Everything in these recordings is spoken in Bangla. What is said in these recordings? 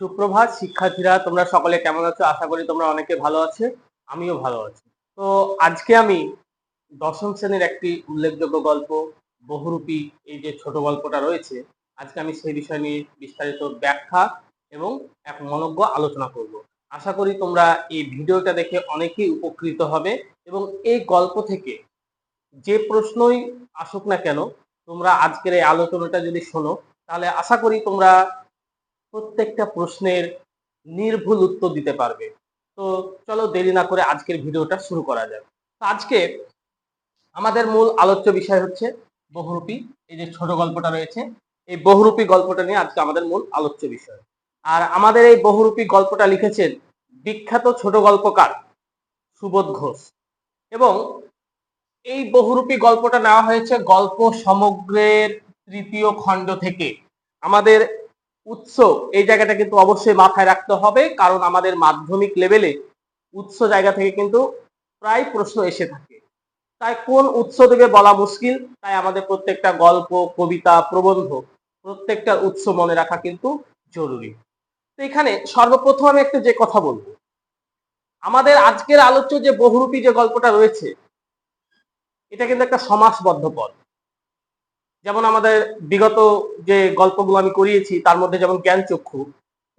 সুপ্রভাত, শিক্ষার্থীরা, তোমরা সকলে কেমন আছো? আশা করি তোমরা অনেকে ভালো আছে, আমিও ভালো আছি। তো আজকে আমি দশম শ্রেণির একটি উল্লেখযোগ্য গল্প, বহুরূপী এই যে ছোট গল্পটা রয়েছে, আজকে আমি সেই বিষয় নিয়ে বিস্তারিত ব্যাখ্যা এবং এক মনজ্ঞ আলোচনা করব। আশা করি তোমরা এই ভিডিওটা দেখে অনেকেই উপকৃত হবে এবং এই গল্প থেকে যে প্রশ্নই আসুক না কেন, তোমরা আজকের এই আলোচনাটা যদি শোনো, তাহলে আশা করি তোমরা প্রত্যেকটা প্রশ্নের নির্ভুল উত্তর দিতে পারবে। তো চলো দেরি না করে আজকের ভিডিওটা শুরু করা যাক। তো আজকে আমাদের মূল আলোচ্য বিষয় হচ্ছে বহুরূপী, এই যে ছোট গল্পটা রয়েছে, এই বহুরূপী গল্পটা নিয়ে আজকে আমাদের মূল আলোচ্য বিষয়। আর আমাদের এই বহুরূপী গল্পটা লিখেছেন বিখ্যাত ছোট গল্পকার সুবোধ ঘোষ। এবং এই বহুরূপী গল্পটা নেওয়া হয়েছে গল্প সমগ্রের তৃতীয় খণ্ড থেকে। আমাদের উৎস এই জায়গাটা কিন্তু অবশ্যই মাথায় রাখতে হবে, কারণ আমাদের মাধ্যমিক লেভেলে উৎস জায়গা থেকে কিন্তু প্রায় প্রশ্ন এসে থাকে। তাই কোন উৎস থেকে বলা মুশকিল? তাই আমাদের প্রত্যেকটা গল্প, কবিতা, প্রবন্ধ প্রত্যেকটা উৎস মনে রাখা কিন্তু জরুরি। তো এখানে সর্বপ্রথম আমি একটা যে কথা বলব, আমাদের আজকের আলোচ্য যে বহুরূপী যে গল্পটা রয়েছে, এটা কিন্তু একটা সমাসবদ্ধ পদ। যেমন আমাদের বিগত যে গল্পগুলো আমি করিয়েছি, তার মধ্যে যেমন জ্ঞান চক্ষু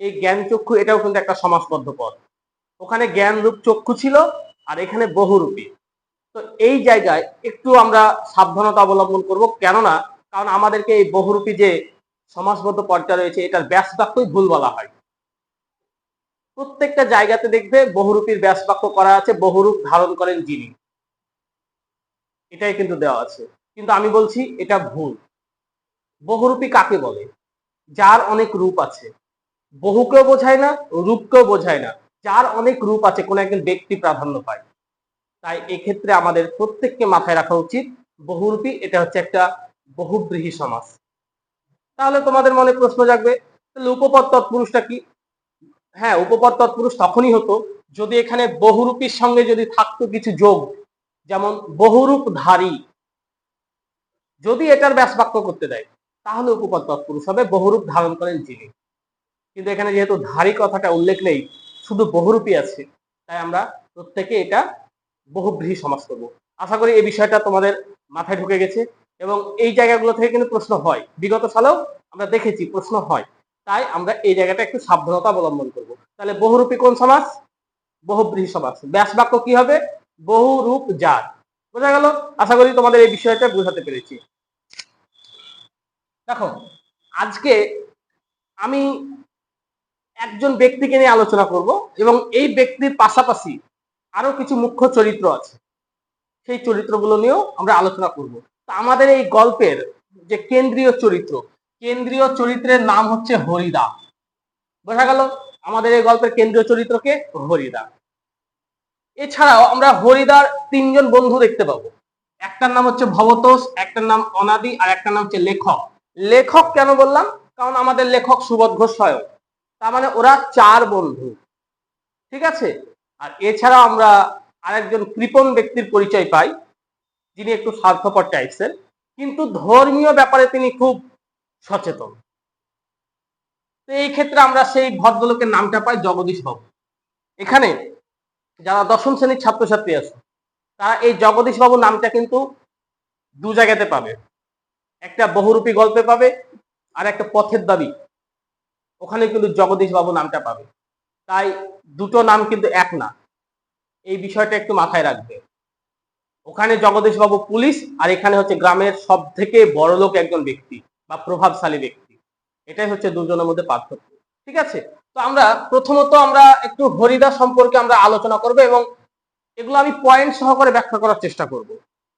এই জ্ঞান চক্ষু এটাও কিন্তু একটা সমাসবদ্ধ পদ। ওখানে জ্ঞান রূপ চক্ষু ছিল আর এখানে বহুরূপী। তো এই জায়গায় একটু আমরা সাবধানতা অবলম্বন করব। কেননা, কারণ আমাদেরকে এই বহুরূপী যে সমাসবদ্ধ পদটা রয়েছে, এটার ব্যাস বাক্যই ভুল বলা হয়। প্রত্যেকটা জায়গাতে দেখবে বহুরূপীর ব্যাস বাক্য করা আছে, বহুরূপ ধারণ করেন যিনি। এটাই কিন্তু দেওয়া আছে। কিন্তু আমি বলছি এটা ভুল। বহুরূপী কাকে বলে? যার অনেক রূপ আছে। বহুকেও বোঝায় না, রূপকেও বোঝায় না। যার অনেক রূপ আছে, কোনো একজন ব্যক্তি প্রাধান্য পায়। তাই এক্ষেত্রে আমাদের প্রত্যেককে মাথায় রাখা উচিত, বহুরূপী, এটা হচ্ছে একটা বহুব্রীহী সমাজ। তাহলে তোমাদের মনে প্রশ্ন জাগবে, তাহলে উপপদ তৎপুরুষটা কি? হ্যাঁ উপপদ তৎপুরুষ তখনই হতো যদি এখানে বহুরূপীর সঙ্গে যদি থাকতো কিছু যোগ। যেমন বহুরূপধারী যদি এটার ব্যাস বাক্য করতে দেয়, তাহলে উপপদ তৎপুরুষ হবে, বহুরূপ ধারণ করেন যিনি। কিন্তু এখানে যেহেতু ধারী কথাটা উল্লেখ নেই, শুধু বহুরূপী আছে, তাই আমরা প্রত্যেকে এটা বহুব্রীহী সমাজ করব। আশা করি এই বিষয়টা তোমাদের মাথায় ঢুকে গেছে, এবং এই জায়গাগুলো থেকে কিন্তু প্রশ্ন হয়। বিগত সালেও আমরা দেখেছি প্রশ্ন হয়, তাই আমরা এই জায়গাটা একটু সাবধানতা অবলম্বন করব। তাহলে বহুরূপী কোন সমাস? বহুব্রীহী সমাস। ব্যাস বাক্য কি হবে? বহুরূপ যার বোঝা গেল? আশা করি তোমাদের এই বিষয়টা বোঝাতে পেরেছি। দেখো, আজকে আমি একজন ব্যক্তিকে নিয়ে আলোচনা করব এবং এই ব্যক্তির পাশাপাশি আরও কিছু মুখ্য চরিত্র আছে। সেই চরিত্রগুলো নিয়েও আমরা আলোচনা করব। তো আমাদের এই গল্পের যে কেন্দ্রীয় চরিত্র, কেন্দ্রীয় চরিত্রের নাম হচ্ছে হরিদা। বোঝা গেল আমাদের এই গল্পের কেন্দ্রীয় চরিত্রকে হরিদা। এছাড়াও আমরা হরিদার তিনজন বন্ধু দেখতে পাবো। একটার নাম হচ্ছে ভবতোষ, একটার নাম অনাদি, আর একটার নাম হচ্ছে লেখক। লেখক কেন বললাম? কারণ আমাদের লেখক সুবোধ ঘোষ স্বয়ং তার মানে ওরা চার বন্ধু। ঠিক আছে? আর এছাড়া আমরা আরেকজন কৃপণ ব্যক্তির পরিচয় পাই, যিনি একটু স্বার্থপর টাইপসের কিন্তু ধর্মীয় ব্যাপারে তিনি খুব সচেতন। তো এই ক্ষেত্রে আমরা সেই ভদ্রলোকের নামটা পাই জগদীশ বাবু। এখানে যারা দশম শ্রেণির ছাত্রছাত্রী আছে, তারা এই জগদীশ বাবু নামটা কিন্তু দু জায়গাতে পাবে। একটা বহুরূপী গল্পে পাবে আর একটা পথের দাবি। ওখানে কিন্তু জগদীশ বাবু নামটা পাবে। তাই দুটো নাম কিন্তু এক না। এই বিষয়টা একটু মাথায় রাখবে। ওখানে জগদীশ বাবু পুলিশ আর এখানে হচ্ছে গ্রামের সব থেকে বড় লোক একজন ব্যক্তি বা প্রভাবশালী ব্যক্তি। এটাই হচ্ছে দুজনের মধ্যে পার্থক্য। ঠিক আছে? তো আমরা প্রথমত আমরা একটু হরিদা সম্পর্কে আমরা আলোচনা করব এবং এগুলো আমি পয়েন্ট সহকারে ব্যাখ্যা করার চেষ্টা করব।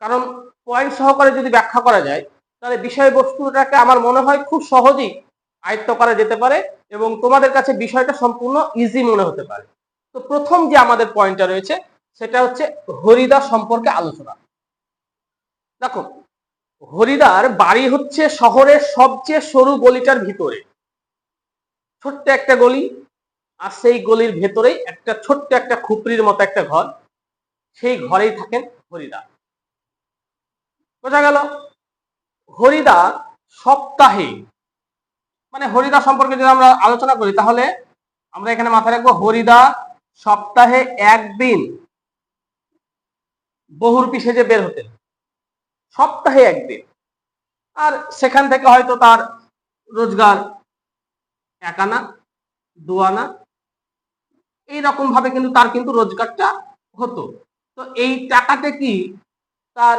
কারণ পয়েন্ট সহকারে যদি ব্যাখ্যা করা যায় তাহলে বিষয়বস্তুটাকে আমার মনে হয় খুব সহজেই আয়ত্ত করা যেতে পারে এবং তোমাদের কাছে বিষয়টা সম্পূর্ণ ইজি মনে হতে পারে। তো প্রথম যে আমাদের পয়েন্টটা রয়েছে, সেটা হচ্ছে হরিদা সম্পর্কে আলোচনা। দেখো, হরিদার বাড়ি হচ্ছে শহরের সবচেয়ে সরু গলিটার ভিতরে। ছোট্ট একটা গলি, আর সেই গলির ভেতরেই একটা ছোট্ট একটা খুপরির মতো একটা ঘর। সেই ঘরেই থাকেন হরিদা। বোঝা গেল? হরিদা সপ্তাহে মানে হরিদা সম্পর্কে যদি আমরা আলোচনা করি, তাহলে আমরা এখানে মাথায় রাখব হরিদা সপ্তাহে একদিন বহুর বহুরূপী সেজে বের হতেন। সপ্তাহে একদিন। আর সেখান থেকে হয়তো তার রোজগার এক আনা দু আনা এইরকম ভাবে কিন্তু তার কিন্তু রোজগারটা হতো। তো এই টাকাতে কি তার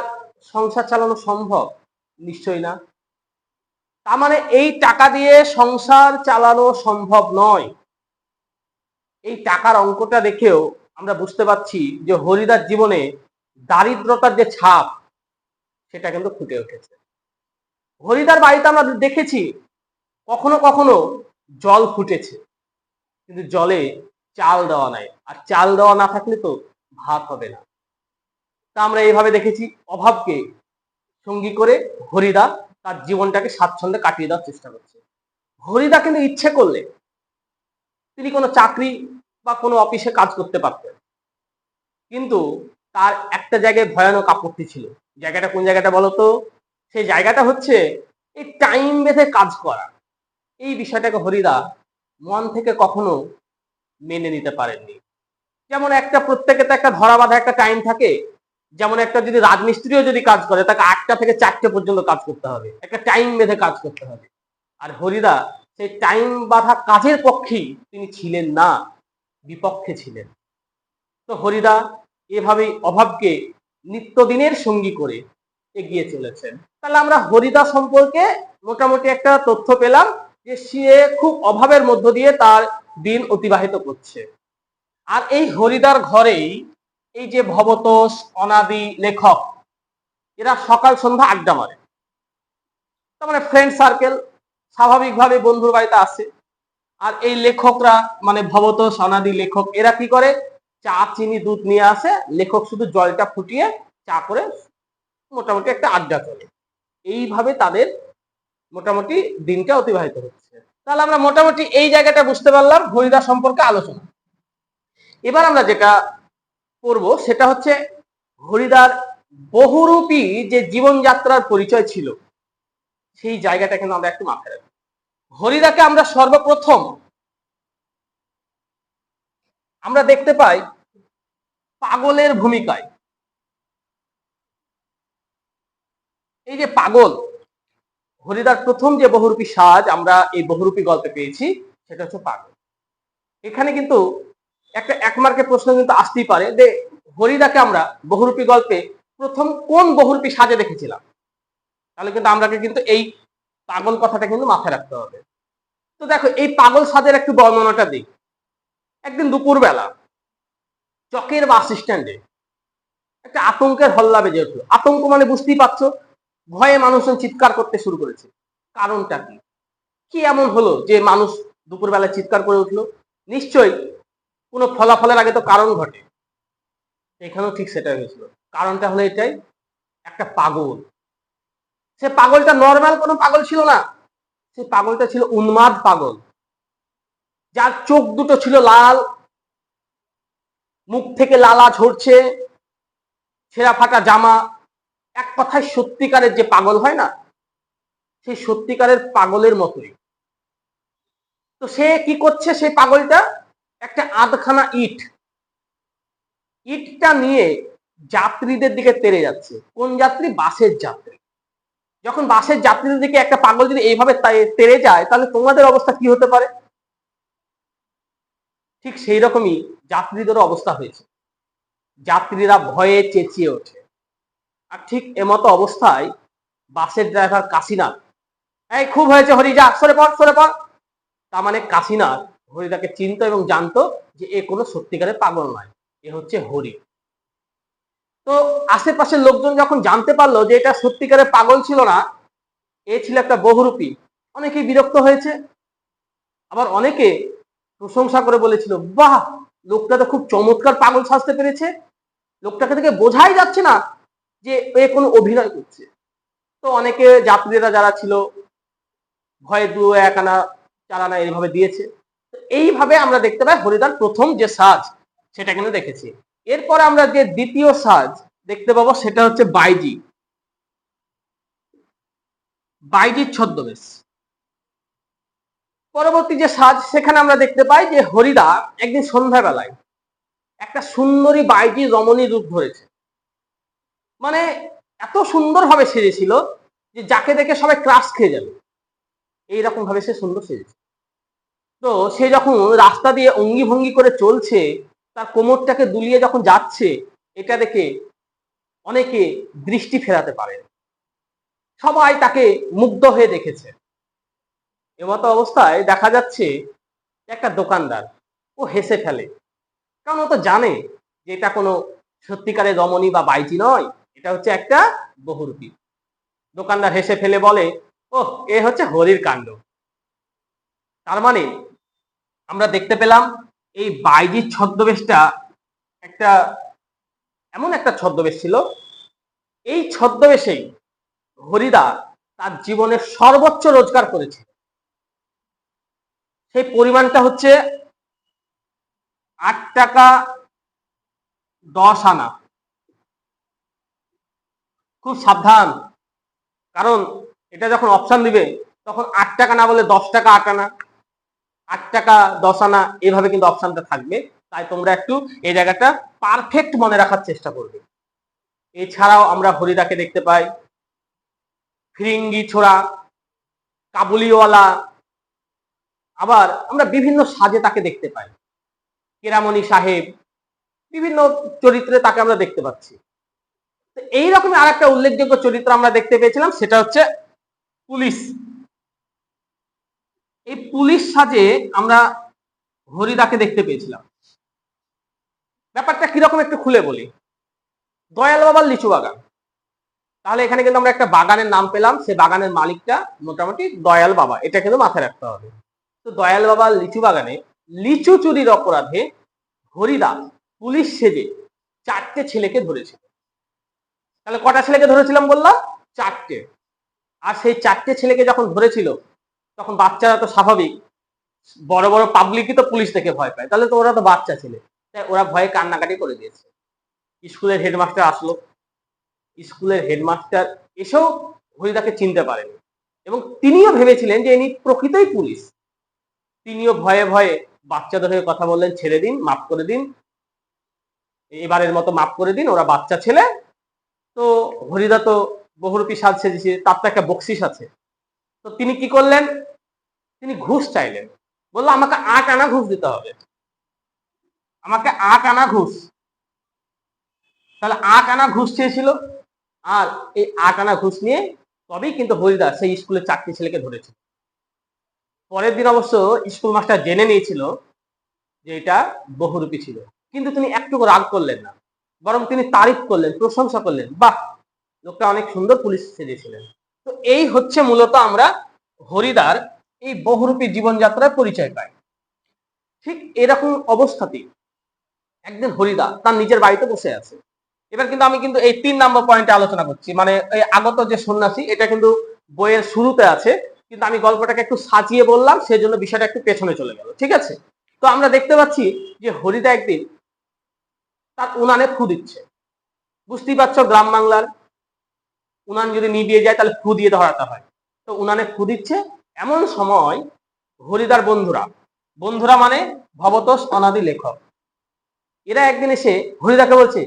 সংসার চালানো সম্ভব? নিশ্চয়ই না। তার মানে এই টাকা দিয়ে সংসার চালানো সম্ভব নয়। এই টাকার অঙ্কটা দেখেও আমরা বুঝতে পারছি যে হরিদার জীবনে দারিদ্রতার যে ছাপ, সেটা কিন্তু ফুটে উঠেছে। হরিদার বাড়িতে আমরা দেখেছি, কখনো কখনো জল ফুটেছে, কিন্তু জলে চাল দেওয়া নাই। আর চাল দেওয়া না থাকলে তো ভাত হবে না। তা আমরা এইভাবে দেখেছি, অভাবকে সঙ্গী করে হরিদা তার জীবনটাকে স্বাচ্ছন্দ্যে কাটিয়ে দেওয়ার চেষ্টা করছে। হরিদা কিন্তু ইচ্ছে করলে তিনি কোনো চাকরি বা কোনো অফিসে কাজ করতে পারতেন। কিন্তু তার একটা জায়গায় ভয়ানক আপত্তি ছিল। জায়গাটা কোন জায়গাটা বলতো? সেই জায়গাটা হচ্ছে এই টাইম বেঁধে কাজ করা। এই বিষয়টাকে হরিদা মন থেকে কখনো মেনে নিতে পারেননি। যেমন একটা প্রত্যেকে তো একটা ধরা বাঁধা একটা টাইম থাকে যেমন একটা যদি রাজমিস্ত্রিও যদি কাজ করে, তাকে আটটা থেকে চারটে পর্যন্ত কাজ করতে হবে। একটা টাইম বেঁধে কাজ করতে হবে। আর হরিদা, সেই টাইম বাঁধা কাজের পক্ষেই তিনি ছিলেন না, বিপক্ষে ছিলেন। তো হরিদা এভাবেই অভাবকে নিত্যদিনের সঙ্গী করে এগিয়ে চলেছেন। তাহলে আমরা হরিদা সম্পর্কে মোটামুটি একটা তথ্য পেলাম যে সে খুব অভাবের মধ্য দিয়ে তার দিন অতিবাহিত করছে। আর এই হরিদার ঘরেই এই যে ভবতোষ, অনাদি লেখক, এরা সকাল সন্ধ্যা আড্ডা মারে। তার মানে ফ্রেন্ড সার্কেল স্বাভাবিকভাবে বন্ধুর বাড়িতে আসে। আর এই লেখকরা মানে ভবতোষ, অনাদি লেখক, এরা কি করে? চা, চিনি, দুধ নিয়ে আসে। লেখক শুধু জলটা ফুটিয়ে চা করে মোটামুটি একটা আড্ডা চলে এইভাবে তাদের মোটামুটি দিনটা অতিবাহিত হচ্ছে। তাহলে আমরা মোটামুটি এই জায়গাটা বুঝতে পারলাম, হরিদা সম্পর্কে আলোচনা। এবার আমরা যেটা করব সেটা হচ্ছে হরিদার বহুরূপী যে জীবনযাত্রার পরিচয় ছিল, সেই জায়গাটা কিন্তু আমরা একটু মাথায় রাখব। হরিদাকে আমরা সর্বপ্রথম আমরা দেখতে পাই পাগলের ভূমিকায়। এই যে পাগল হরিদার প্রথম যে বহুরূপী সাজ আমরা এই বহুরূপী গল্পে পেয়েছি, সেটা হচ্ছে পাগল। এখানে কিন্তু একটা এক মার্কের প্রশ্ন কিন্তু আসতেই পারে যে হরিদাকে আমরা বহুরূপী গল্পে প্রথম কোন বহুরূপী সাজে দেখেছিলাম? তাহলে কিন্তু আমরাকে কিন্তু এই পাগল কথাটা কিন্তু মাথায় রাখতে হবে। তো দেখো, এই পাগল সাজের একটু বর্ণনাটা দিই। একদিন দুপুরবেলা চকের বাস স্ট্যান্ডে একটা আতঙ্কের হল্লা বেজে উঠল। আতঙ্ক মানে বুঝতেই পারছ, ভয়ে মানুষজন চিৎকার করতে শুরু করেছে। কারণটা কি? কি এমন হলো যে মানুষ দুপুরবেলা চিৎকার করে উঠল? নিশ্চয়ই কোনো ফলাফলের আগে তো কারণ ঘটে। এখানেও ঠিক সেটাই হয়েছিল। কারণটা হলো এটাই, একটা পাগল। সে পাগলটা নর্মাল কোনো পাগল ছিল না। সে পাগলটা ছিল উন্মাদ পাগল। যার চোখ দুটো ছিল লাল, মুখ থেকে লালা ঝরছে, ছেঁড়া ফাটা জামা। এক কথায় সত্যিকারের যে পাগল হয় না সেই সত্যিকারের পাগলের মতোই। তো সে কি করছে সেই পাগলটা? একটা আধখানা ইট। ইটটা নিয়ে যাত্রীদের দিকে তেরে যাচ্ছে। কোন যাত্রী? বাসের যাত্রী। যখন বাসের যাত্রীদের দিকে একটা পাগল যদি এইভাবে তা- তেড়ে যায়, তাহলে তোমাদের অবস্থা কি হতে পারে? ঠিক সেই রকমই যাত্রীদেরও অবস্থা হয়েছে। যাত্রীরা ভয়ে চেঁচিয়ে ওঠে। আর ঠিক এমতো অবস্থায় বাসের ড্রাইভার কাশিনাথ এই, খুব হয়েছে হরি যা সরে পড় সরে পড়। তার মানে কাশীনাথ হরিদাকে চিনতো এবং জানতো যে এ কোনো সত্যিকারের পাগল নয়, এ হচ্ছে হরি। তো আশেপাশের লোকজন যখন জানতে পারল যে এটা সত্যিকারের পাগল ছিল না, এ ছিল একটা বহুরূপী। অনেকেই বিরক্ত হয়েছে। আবার অনেকে প্রশংসা করে বলেছিল, বাহ, লোকটা তো খুব চমৎকার পাগল সাজতে পেরেছে। লোকটাকে থেকে বোঝাই যাচ্ছে না যে এ কোনো অভিনয় করছে। তো অনেকে যাত্রীরা যারা ছিল, ভয়ে দু এক আনা আনা এইভাবে দিয়েছে। এইভাবে আমরা দেখতে পাই হরিদার প্রথম যে সাজ, সেটা কিন্তু দেখেছি। এরপরে আমরা যে দ্বিতীয় সাজ দেখতে পাবো, সেটা হচ্ছে বাইজি। বাইজির ছদ্মবেশ। পরবর্তী যে সাজ, সেখানে আমরা দেখতে পাই যে হরিদা একদিন সন্ধ্যাবেলায় একটা সুন্দরী বাইজি রমণী রূপ ধরেছে। মানে এত সুন্দরভাবে সেজেছিল যে যাকে দেখে সবাই ক্রাশ খেয়ে যাবে। এইরকম ভাবে সে সুন্দর সেজেছে। তো সে যখন রাস্তা দিয়ে অঙ্গি ভঙ্গি করে চলছে, তার কোমরটাকে দুলিয়ে যখন যাচ্ছে, এটা দেখে অনেকে দৃষ্টি ফেরাতে পারে সবাই তাকে মুগ্ধ হয়ে দেখেছে। এমতো অবস্থায় দেখা যাচ্ছে একটা দোকানদার, ও হেসে ফেলে। কারণ ও তো জানে যে এটা কোনো সত্যিকারের রমণী বা বাইজি নয়, এটা হচ্ছে একটা বহুরূপী। দোকানদার হেসে ফেলে বলে ও এ হচ্ছে হরির কাণ্ড। তার মানে আমরা দেখতে পেলাম এই বাইজির ছদ্মবেশটা একটা, এমন একটা ছদ্মবেশ ছিল। এই ছদ্মবেশেই হরিদা তার জীবনের সর্বোচ্চ রোজগার করেছে। সেই পরিমাণটা হচ্ছে আট টাকা দশ আনা। খুব সাবধান, কারণ এটা যখন অপশন দিবে, তখন আট টাকা না বলে দশ টাকা আট আনা। আট টাকা দশ আনা এভাবে কিন্তু অপশনটা থাকবে। তাই তোমরা একটু এই জায়গাটা পারফেক্ট মনে রাখার চেষ্টা করবে। এছাড়াও আমরা হরিদাকে দেখতে পাই। ফিরিঙ্গি ছোড়া, কাবুলিওয়ালা। আবার আমরা বিভিন্ন সাজে তাকে দেখতে পাই। কেরামণি সাহেব, বিভিন্ন চরিত্রে তাকে আমরা দেখতে পাচ্ছি। এইরকমই আর একটা উল্লেখযোগ্য চরিত্র আমরা দেখতে পেয়েছিলাম, সেটা হচ্ছে পুলিশ। এই পুলিশ সাজে আমরা হরিদাকে দেখতে পেয়েছিলাম। ব্যাপারটা কীরকম একটু খুলে বলি। দয়াল বাবার লিচু বাগান। তাহলে এখানে কিন্তু আমরা একটা বাগানের নাম পেলাম। সে বাগানের মালিকটা মোটামুটি দয়াল বাবা। এটা কিন্তু মাথায় রাখতে হবে। তো দয়াল বাবার লিচু বাগানে লিচু চুরির অপরাধে হরিদা পুলিশ সেজে চারটে ছেলেকে ধরেছিল। তাহলে কটা ছেলেকে ধরেছিলাম বললাম? চারটে। আর সেই চারটে ছেলেকে যখন ধরেছিল তখন বাচ্চারা তো স্বাভাবিক। বড় বড় পাবলিকই তো পুলিশ থেকে ভয় পায়। তাহলে তো ওরা তো বাচ্চা ছেলে। তাই ওরা ভয়ে কান্নাকাটি করে দিয়েছে। স্কুলের হেডমাস্টার আসলো। স্কুলের হেডমাস্টার এসেও হরিদাকে চিনতে পারেনি। এবং তিনিও ভেবেছিলেন যে ইনি প্রকৃতই পুলিশ। তিনিও ভয়ে ভয়ে বাচ্চাদের হয়ে কথা বললেন, ছেড়ে দিন, মাফ করে দিন। এবারের মতো মাফ করে দিন, ওরা বাচ্চা ছেলে। তো হরিদা তো বহুরূপী সাজ সেজেছে, তার তো একটা বকশিস আছে। তো তিনি কি করলেন? তিনি ঘুষ চাইলেন। বলল, আমাকে আট আনা ঘুষ দিতে হবে। আমাকে আট আনা ঘুষ। তাহলে আট আনা ঘুষ চেয়েছিল। আর এই আট আনা ঘুষ নিয়ে তবেই কিন্তু হরিদা সেই স্কুলের চারটি ছেলেকে ধরেছিল পরের দিন অবশ্য স্কুল মাস্টার জেনে নিয়েছিল যে এটা বহুরূপী ছিল। কিন্তু তিনি একটুকু রাগ করলেন না। বরং তিনি তারিফ করলেন, প্রশংসা করলেন, বাহ! লোকটা অনেক সুন্দর পুলিশ সেজেছিলেন। তো এই হচ্ছে মূলত আমরা হরিদার এই বহুরূপী জীবনযাত্রার পরিচয় পাই। ঠিক এরকম অবস্থাতেই একদিন হরিদা তার নিজের বাড়িতে বসে আছে। এবার কিন্তু আমি কিন্তু এই তিন নম্বর পয়েন্টে আলোচনা করছি। মানে এই আগত যে সন্ন্যাসী, এটা কিন্তু বইয়ের শুরুতে আছে, কিন্তু আমি গল্পটাকে একটু সাজিয়ে বললাম সেই জন্য বিষয়টা একটু পেছনে চলে গেল, ঠিক আছে? তো আমরা দেখতে পাচ্ছি যে হরিদা একদিন তার উনানে ফু দিচ্ছে। বুঝতেই পারছ, গ্রাম বাংলার উনান যদি নিবিয়ে যায়, তাহলে ফু দিয়ে ধরাতে হয়। তো উনানে ফু দিচ্ছে এমন সময় হরিদার বন্ধুরা। বন্ধুরা মানে ভবতোষ অনাদি লেখক। এরা একদিন এসে হরিদাকে বলছে,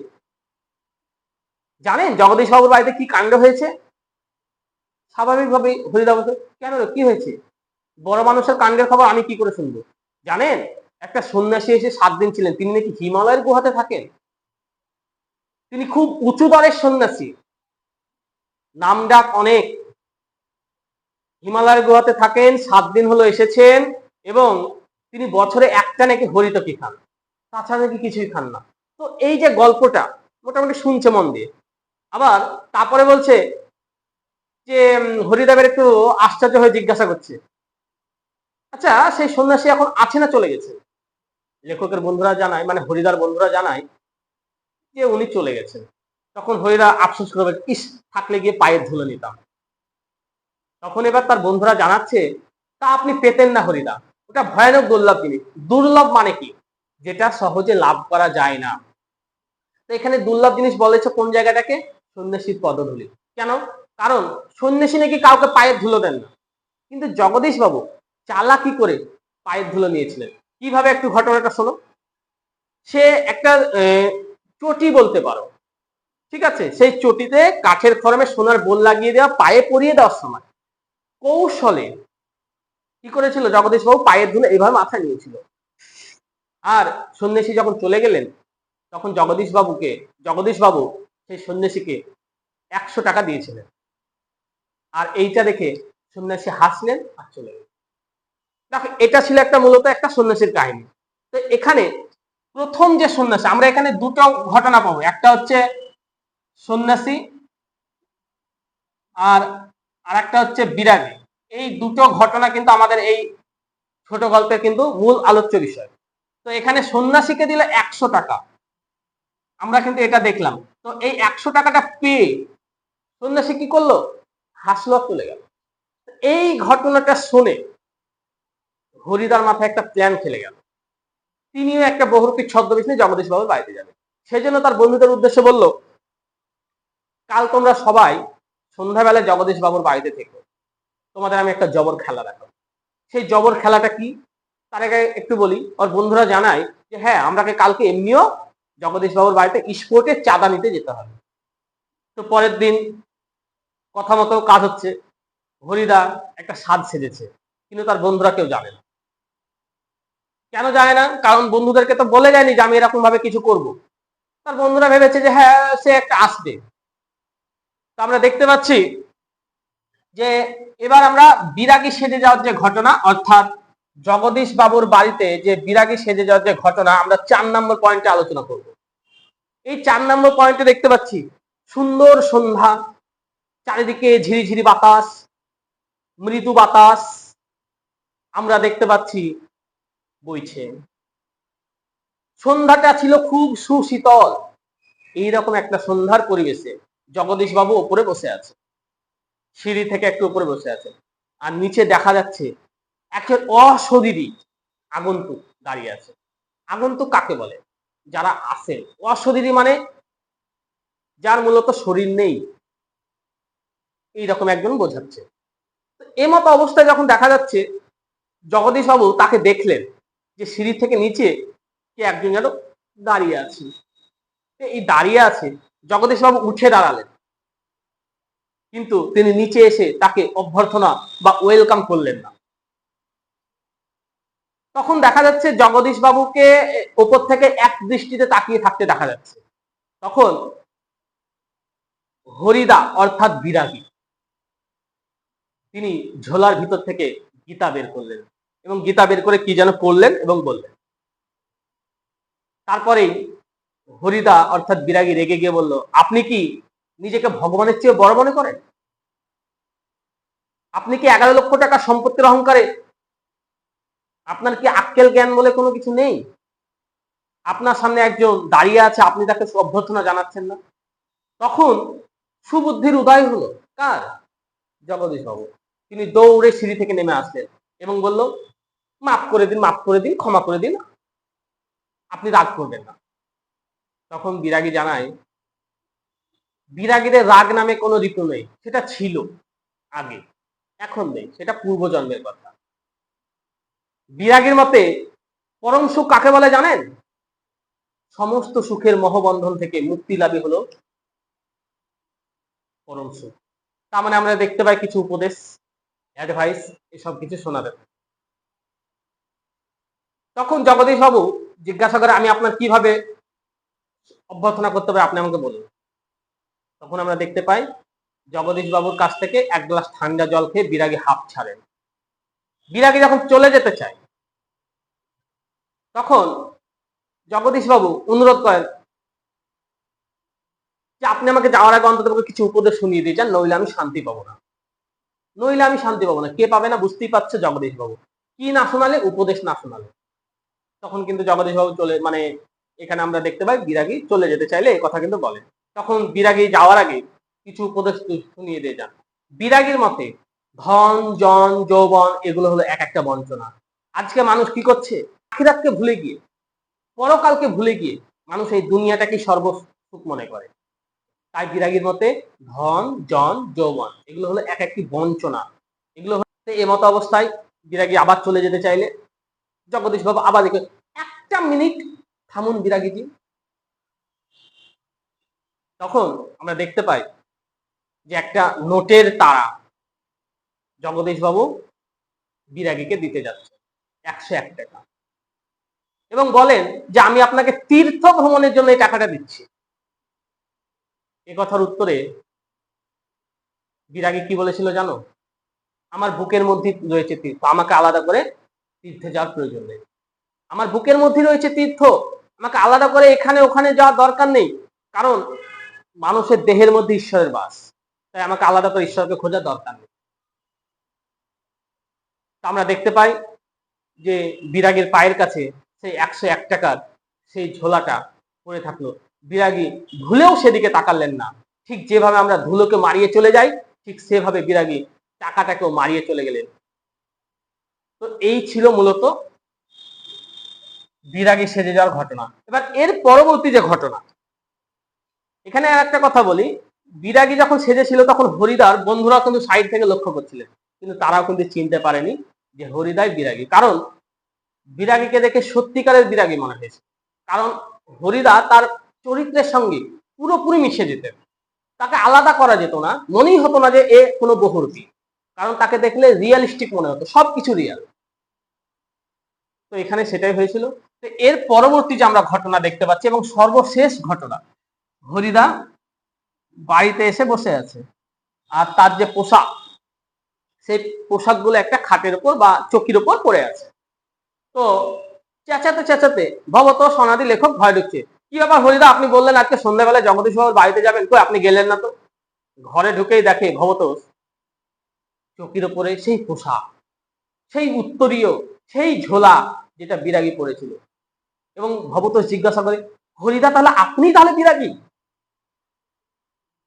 জানেন জগদীশ বাবুর বাড়িতে কি কাণ্ড হয়েছে? স্বাভাবিকভাবেই হরিদা বলছে কেন কি হয়েছে? বড় মানুষের কাণ্ডের খবর আমি কি করে শুনব? জানেন, একটা সন্ন্যাসী এসে সাত দিন ছিলেন, তিনি নাকি হিমালয়ের গুহাতে থাকেন। তিনি খুব উঁচু দরের সন্ন্যাসী। নাম ডাক অনেক। হিমালয়ের গুহাতে থাকেন, সাত দিন হলো এসেছেন এবং তিনি বছরে একটা নাকি হরিতকি খান। তাছাড়া নাকি কিছুই খান না। তো এই যে গল্পটা মোটামুটি শুনছে মন দিয়ে। আবার তারপরে বলছে যে হরিদেবের একটু আশ্চর্য হয়ে জিজ্ঞাসা করছে। আচ্ছা সেই সন্ন্যাসী এখন আছে না চলে গেছে? লেখকের বন্ধুরা জানায় মানে হরিদার বন্ধুরা জানায় যে উনি চলে গেছেন। তখন হরিদা আফসোস করবে, ইস, থাকলে গিয়ে পায়ের ধুলো নিতাম। তখন এবার তার বন্ধুরা জানাচ্ছে, তা আপনি পেতেন না হরিদা, ওটা ভয়ানক দুর্লভ জিনিস। দুর্লভ মানে কি? যেটা সহজে লাভ করা যায় না। তো এখানে দুর্লভ জিনিস বলেছে কোন জায়গাটাকে? সন্ন্যাসীর পদধূলি। কেন? কারণ সন্ন্যাসী নাকি কাউকে পায়ের ধুলো দেন না। কিন্তু জগদীশ বাবু চালাকি করে পায়ের ধুলো নিয়েছিলেন। কীভাবে একটু ঘটনাটা শোনো। সে একটা চটি বলতে পারো। ঠিক আছে? সেই চটিতে কাঠের ফরমে সোনার বোল লাগিয়ে দেওয়া, পায়ে পরিয়ে দেওয়ার সময় কৌশলে কি করেছিল জগদীশ বাবু? পায়ের ধুলো এইভাবে মাথায় নিয়েছিল। আর সন্ন্যাসী যখন চলে গেলেন, তখন জগদীশ বাবুকে, জগদীশ বাবু সেই সন্ন্যাসীকে একশো টাকা দিয়েছিলেন। আর এইটা দেখে সন্ন্যাসী হাসলেন আর চলে গেলেন। দেখো, এটা ছিল একটা মূলত একটা সন্ন্যাসীর কাহিনী। তো এখানে প্রথম যে সন্ন্যাসী, আমরা এখানে দুটো ঘটনা পাবো। একটা হচ্ছে সন্ন্যাসী আর আরেকটা হচ্ছে বিরাগী। এই দুটো ঘটনা কিন্তু আমাদের এই ছোট গল্পের কিন্তু মূল আলোচ্য বিষয়। তো এখানে সন্ন্যাসীকে দিলে একশো টাকা। আমরা কিন্তু এটা দেখলাম। তো এই একশো টাকাটা পেয়ে সন্ন্যাসী কি করল? হাসলো, চলে গেল। এই ঘটনাটা শুনে হরিদার মাথায় একটা প্ল্যান খেলে গেল। তিনিও একটা বহুরূপী ছদ্মবেশ নিয়ে জগদীশ বাবুর বাড়িতে যাবে সেজন্য তার বন্ধুদের উদ্দেশ্যে বলল কাল তোমরা সবাই সন্ধ্যাবেলায় জগদীশ বাবুর বাড়িতে থেকো। তোমাদের আমি একটা জবর খেলা দেখাবো। সেই জবর খেলাটা কি? তার আগে একটু বলি, ওর বন্ধুরা জানায় যে হ্যাঁ আমরাকে কালকে এমনিও জগদীশ বাবুর বাড়িতে স্পোর্টে চাঁদা নিতে যেতে হবে। তো পরের দিন কথা মতো কাজ হচ্ছে। হরিদা একটা স্বাদ সেজেছে, কিন্তু তার বন্ধুরা কেউ জানে না। কেন জানে না? কারণ বন্ধুদেরকে তো বলে যায়নি যে আমি এরকম ভাবে কিছু করব। তার বন্ধুরা ভেবেছে যে হ্যাঁ সে একটা আসবে। তো আমরা দেখতে পাচ্ছি যে এবার আমরা বিরাগী সেজে যাওয়ার যে ঘটনা, অর্থাৎ জগদীশ বাবুর বাড়িতে যে বিরাগী সেজে যাওয়ার যে ঘটনা, আমরা চার নম্বর পয়েন্টে আলোচনা করব। এই চার নম্বর পয়েন্টে দেখতে পাচ্ছি সুন্দর সন্ধ্যা, চারিদিকে ঝিরিঝিরি বাতাস, মৃদু বাতাস আমরা দেখতে পাচ্ছি বইছে। সন্ধ্যাটা ছিল খুব সুশীতল, এইরকম একটা সন্ধ্যার পরিবেশে। জগদীশ বাবু ওপরে বসে আছে। সিঁড়ি থেকে একটু উপরে বসে আছে। আর নিচে দেখা যাচ্ছে একের অশরীরী আগন্তুক দাঁড়িয়ে আছে। আগন্তুক কাকে বলে? যারা আসেন অশরীরী মানে যার মূলত শরীর নেই। এইরকম একজন বোঝাচ্ছে। তো এই মতো অবস্থায় যখন দেখা যাচ্ছে, জগদীশ বাবু তাকে দেখলেন যে সিঁড়ি থেকে নিচে কে একজন যেন দাঁড়িয়ে আছে। এই দাঁড়িয়ে আছে জগদীশ বাবু উঠে দাঁড়ালেন। কিন্তু তিনি নিচে এসে তাকে অভ্যর্থনা বা ওয়েলকাম করলেন না। তখন দেখা যাচ্ছে জগদীশ বাবুকে ওপর থেকে এক দৃষ্টিতে তাকিয়ে থাকতে দেখা যাচ্ছে। তখন হরিদা অর্থাৎ বিরাগী, তিনি ঝোলার ভিতর থেকে গীতা বের করলেন এবং গীতা বের করে কি যেন পড়লেন এবং বললেন, তারপরেই হরিদা অর্থাৎ বিরাগী রেগে গিয়ে বলল, আপনি কি নিজেকে ভগবানের চেয়ে বড় মনে করেন? আপনি কি এগারো লক্ষ টাকা সম্পত্তির অহংকারে? আপনার কি আক্কেল জ্ঞান বলে কোনো কিছু নেই? আপনার সামনে একজন দাঁড়িয়ে আছে, আপনি তাকে অভ্যর্থনা জানাচ্ছেন না। তখন সুবুদ্ধির উদয় হলো। কার? জগদীশ বাবু। তিনি দৌড়ে সিঁড়ি থেকে নেমে আসলেন এবং বলল, মাফ করে দিন, মাফ করে দিন, ক্ষমা করে দিন। আপনি রাগ করবেন না। তখন বিরাগী জানায়, বিরাগীদের রাগ নামে কোনো ঋতু নেই, সেটা ছিল আগে, এখন নেই, সেটা পূর্বজন্মের কথা। বিরাগীর মতে, পরম সুখ কাকে বলে জানেন? সমস্ত সুখের মহবন্ধন থেকে মুক্তি লাভই হলো পরম সুখ। তার মানে আমরা দেখতে পাই কিছু উপদেশ অ্যাডভাইস এসব কিছু শোনাবেন। তখন জগদীশ বাবু জিজ্ঞাসা করে, আমি আপনার কীভাবে অভ্যর্থনা করতে হবে, আপনি আমাকে বলুন। তখন আমরা দেখতে পাই জগদীশ বাবুর কাছ থেকে এক গ্লাস ঠান্ডা জল খেয়ে বিরাগী হাফ ছাড়েন। বিরাগী যখন চলে যেতে চায়, তখন জগদীশ বাবু অনুরোধ করেন, যে আপনি আমাকে যাওয়ার আগে অন্তত কিছু উপদেশ শুনিয়ে দিয়ে যান, নইলে আমি শান্তি পাবো না। নইলে আমি শান্তি পাবো না। কে পাবে না বুঝতেই পারছে জগদীশ বাবু কি না শোনালে, উপদেশ না শোনালে। তখন কিন্তু জগদীশ বাবু চলে মানে এখানে আমরা দেখতে পাই বিরাগী চলে যেতে চাইলে এই কথা কিন্তু বলে। তখন বিরাগী যাওয়ার আগে কিছু উপদেশ শুনিয়ে দিয়ে যান। বিরাগীর মতে, ধন, জন, যৌবন এগুলো হলো এক একটা বঞ্চনা। আজকে মানুষ কি করছে? আখিরাতকে ভুলে গিয়ে, পরকালকে ভুলে গিয়ে মানুষ এই দুনিয়াটাকে সর্বসুখ মনে করে। তাই বিরাগীর মতে, ধন, জন, যৌবন এগুলো হলো এক একটি বঞ্চনা। এগুলো হচ্ছে এমত অবস্থায় বিরাগী আবার চলে যেতে চাইলে। জগদীশ বাবু আবার একটা মিনিট থামুন বিরাগীজি তখন আমরা দেখতে পাই যে একটা নোটের তারা জগদীশ বাবু বিরাগীকে দিতে যাচ্ছে, একশো এক টাকা। এবং বলেন যে আমি আপনাকে তীর্থ ভ্রমণের জন্য এই টাকাটা দিচ্ছি। এ কথার উত্তরে বিরাগী কি বলেছিল জানো? আমার বুকের মধ্যে রয়েছে তীর্থ, আমাকে আলাদা করে তীর্থে যাওয়ার প্রয়োজন নেই। আমার বুকের মধ্যে রয়েছে তীর্থ আমাকে আলাদা করে এখানে, ওখানে যাওয়ার দরকার নেই। কারণ মানুষের দেহের মধ্যে ঈশ্বরের বাস। তাই আমাকে আলাদা করে ঈশ্বরকে খোঁজার দরকার নেই। আমরা দেখতে পাই যে বিরাগীর পায়ের কাছে সেই একশো এক টাকার সেই ঝোলাটা পড়ে থাকল। বিরাগী ভুলেও সেদিকে তাকালেন না। ঠিক যেভাবে আমরা ধুলোকে মারিয়ে চলে যাই, ঠিক সেভাবে বিরাগী টাকাটাকেও মারিয়ে চলে গেলেন। তো এই ছিল মূলত বিরাগী সেজে যাওয়ার ঘটনা। এবার এর পরবর্তী যে ঘটনা, এখানে একটা কথা বলি, বিরাগী যখন সেজেছিল তখন হরিদার বন্ধুরা কিন্তু সাইড থেকে লক্ষ্য করছিলেন, কিন্তু তারাও কিন্তু চিনতে পারেনি যে হরিদাই বিরাগী। কারণ বিরাগীকে দেখে সত্যিকারের বিরাগী মনে হয়েছে। কারণ হরিদা তার চরিত্রের সঙ্গে পুরোপুরি মিশে যেতেন তাকে আলাদা করা যেত না, মনেই হতো না যে এ কোনো বহুরূপী কারণ তাকে দেখলে রিয়েলিস্টিক মনে হতো, সবকিছু রিয়াল তো এখানে সেটাই হয়েছিল। এর পরবর্তী যে আমরা ঘটনা দেখতে পাচ্ছি এবং সর্বশেষ ঘটনা, হরিদা বাড়িতে এসে বসে আছে আর তার যে পোশাক, সেই পোশাকগুলো একটা খাটের উপর বা চকির উপর পড়ে আছে। তো চেঁচাতে চেঁচাতে ভবত সনাদি লেখক ভয় ঢুকছে, কি ব্যাপার হরিদা, আপনি বললেন আজকে সন্ধ্যাবেলায় জগদীশ বাবুর বাড়িতে যাবেন, কই আপনি গেলেন না তো? ঘরে ঢুকেই দেখে ভবতোষ চকির উপরে সেই পোশাক, সেই উত্তরীয়, সেই ঝোলা যেটা বিরাগী পড়েছিল। এবং ভবতোষ জিজ্ঞাসা করে, হরিদা, তাহলে আপনি তাহলে বিরাগী?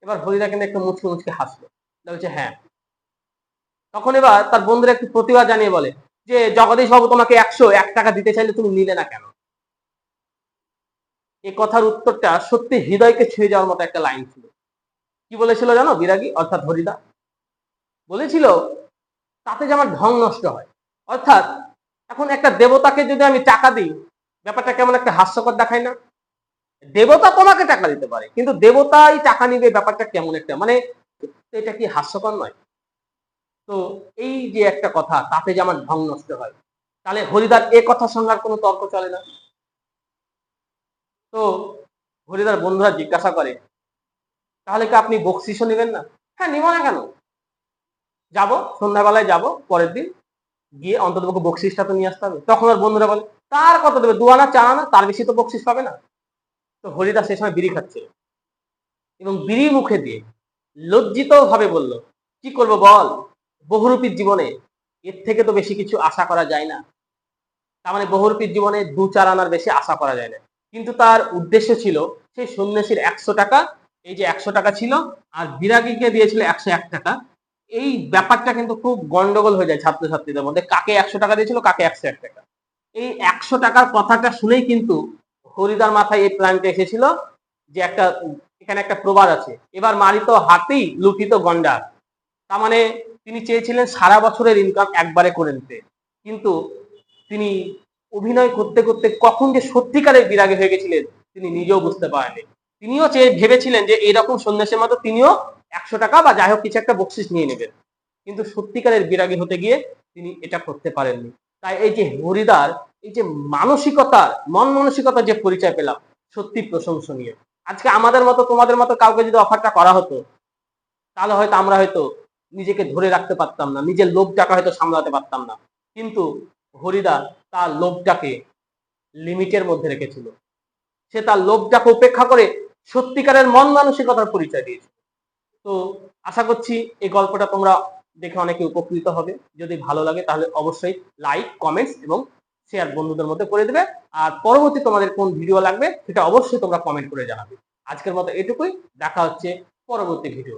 এবার হরিদা কিন্তু একটু মুচকে মুচকে হাসলো। বলছে হ্যাঁ। তখন এবার তার বন্ধুরা একটু প্রতিবাদ জানিয়ে বলে যে জগদীশ বাবু তোমাকে একশো, এক টাকা দিতে চাইলে তুমি নিলে না কেন? এই কথার উত্তরটা সত্যি হৃদয়কে ছুঁয়ে যাওয়ার মতো একটা লাইন ছিল। কি বলেছিল জানো বিরাগী, অর্থাৎ হরিদা? বলেছিল, তাতে যে আমার ঢং নষ্ট হয়। অর্থাৎ এখন একটা দেবতাকে যদি আমি টাকা দিই ব্যাপারটা কেমন একটা হাস্যকর দেখায় না? দেবতা তোমাকে টাকা দিতে পারে, কিন্তু দেবতাই টাকা নিবে ব্যাপারটা কেমন একটা? মানে এটা কি হাস্যকর নয়? তো এই যে একটা কথা, তাতে যে আমার ঢং নষ্ট হয়, তাহলে হরিদার এ কথার সঙ্গে আর কোনো তর্ক চলে না? তো হরিদার বন্ধুরা জিজ্ঞাসা করে, তাহলে কি আপনি বকশিসও নেবেন না? হ্যাঁ নিব না কেন? যাব, সন্ধ্যাবেলায় যাব, পরের দিন। গিয়ে অন্ততপক্ষে বকশিসটা তো নিয়ে আসতে হবে। তখন আর বন্ধুরা বলে, তার কত দেবে দু আনা চার আনা তার বেশি তো বকশিস পাবে না। তো হরিদা সে সময় বিড়ি খাচ্ছে। এবং বিড়ি মুখে দিয়ে লজ্জিত ভাবে বলল, কি করব বল? বহুরূপীর জীবনে এর থেকে তো বেশি কিছু আশা করা যায় না। তার মানে বহুরূপীর জীবনে দু চার আনার বেশি আশা করা যায় না। কিন্তু তার উদ্দেশ্য ছিল, সেই সন্ন্যাসীর একশো টাকা, এই যে একশো টাকা ছিল, আর বিরাগীকে দিয়েছিল একশো এক টাকা। এই ব্যাপারটা কিন্তু খুব গন্ডগোল হয়ে যায় ছাত্রছাত্রীদের মধ্যে। কাকে একশো টাকা দিয়েছিল, কাকে একশো এক টাকা। এই একশো টাকার কথাটা শুনেই কিন্তু হরিদার মাথায় এই প্ল্যানটা এসেছিল যে একটা, এখানে একটা প্রবাদ আছে। এবার মারিত হাতেই লুটিত গন্ডার। তার মানে তিনি চেয়েছিলেন সারা বছরের ইনকাম একবারে করে নিতে। কিন্তু তিনি অভিনয় করতে করতে কখন যে সত্যিকারের বিরাগে হয়ে গেছিলেন, তিনি নিজেও বুঝতে পারেননি। তিনিও চেয়ে ভেবেছিলেন যে এইরকম সন্ন্যাসের মতো তিনিও একশো টাকা বা যাই হোক কিছু একটা বকশিস নিয়ে নেবেন। কিন্তু সত্যিকারের বিরাগী হতে গিয়ে তিনি এটা করতে পারেননি। তাই এই যে হরিদার এই যে মানসিকতার, মন মানসিকতার যে পরিচয় পেলাম সত্যি প্রশংসনীয়। আজকে আমাদের মতো, তোমাদের মতো কাউকে যদি অফারটা করা হতো, তাহলে হয়তো আমরা হয়তো নিজেকে ধরে রাখতে পারতাম না, নিজের লোভটাকে হয়তো সামলাতে পারতাম না। কিন্তু হরিদা তার লোভটাকে লিমিটের মধ্যে রেখেছিল। সে তার লোভটাকে উপেক্ষা করে সত্যিকারের মন মানসিকতার পরিচয় দিয়েছে তো আশা করছি এই গল্পটা তোমরা দেখে অনেকে উপকৃত হবে। যদি ভালো লাগে তাহলে অবশ্যই লাইক কমেন্টস এবং শেয়ার বন্ধুদের মধ্যে করে দেবে। আর পরবর্তী তোমাদের কোন ভিডিও লাগবে সেটা অবশ্যই তোমরা কমেন্ট করে জানাবে। আজকের মতো এটুকুই। দেখা হচ্ছে পরবর্তী ভিডিও